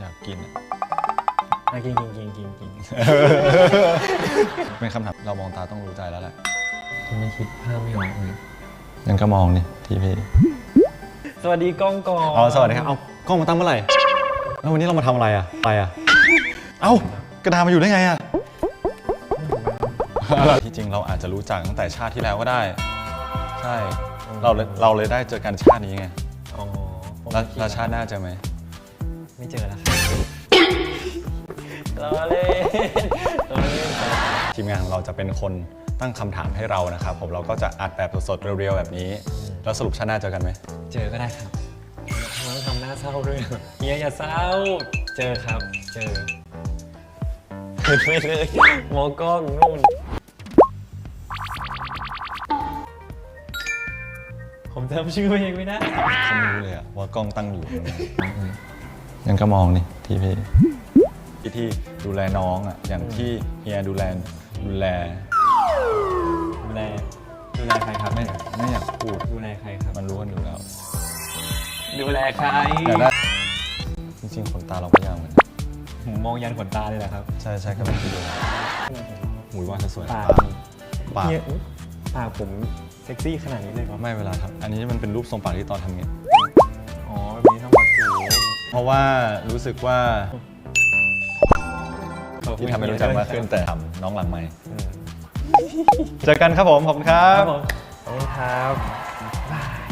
อยากกินอะอะกินกินกินกินกินเป็นคำถามเรามองตาต้องรู้ใจแล้วแหละไม่คิดภาพไม่ออกเลยงั้นก็มองนี่ทีพีสวัสดีกล้องก่อนอ๋อสวัสดีครับเอากล้องมาตั้งเมื่อไหร่แล้ววันนี้เรามาทำอะไรอะอะไรอะเอ้ากระดาษมาอยู่ได้ไงอะที่จริงเราอาจจะรู้จักตั้งแต่ชาติที่แล้วก็ได้ ใช่เราเลยเราเลยได้เจอกันชาตินี้ไงอ๋อผมแล้วคิดแล้วชาติหน้าเจอไหม ไม่เจอแล้วครับรอเล่นรอเล่นครับทีมงานของเราจะเป็นคนตั้งคำถามให้เรานะครับ ผมเราก็จะอัดแบบสดๆเรียวๆแบบนี้ แล้วสรุปชาติหน้าเจอกันไหมเจอก็ได้ครับทำไมต้องทำหน้าเศร้าด้วยเฮียอย่าเศร้า เจอครับ เจอเห็นไปเลยหมอกล้องนู่นผมจำชื่อเพลงไม่ได้เขาไม่รู้เลยอะว่ากล้องตั้งอยู่ตรงนี้ ยังก็มองนี่ทีพีที่ที่ดูแลน้องอะอย่างที่เฮียดูแลดูแลดูแลดูแลใครครับไม่ไม่อยากพูดดูแลใครครับมันรู้กันอยู่แล้วดูแลใครอยากได้จริงๆขนตาเราก็ยาวเหมือนกันผมมองยันขนตาเลยแหละครับ ใช่ใช่ก็เป็นที่ดูหมุยว่าจะสวยปากปากเฮียอุ๊ยปากผมเซ็กซี่ขนาดนี้เลยเหรอไม่เวลาทำอันนี้มันเป็นรูปทรงปากที่ตอนทำเงี้ย เพราะว่ารู้สึกว่าที่ทำให้รู้จักมากขึ้นแต่ทำน้องหลังใหม่อืมเจอกันครับผม ขอบคุณครัครับบผมขอบคุณครับบาย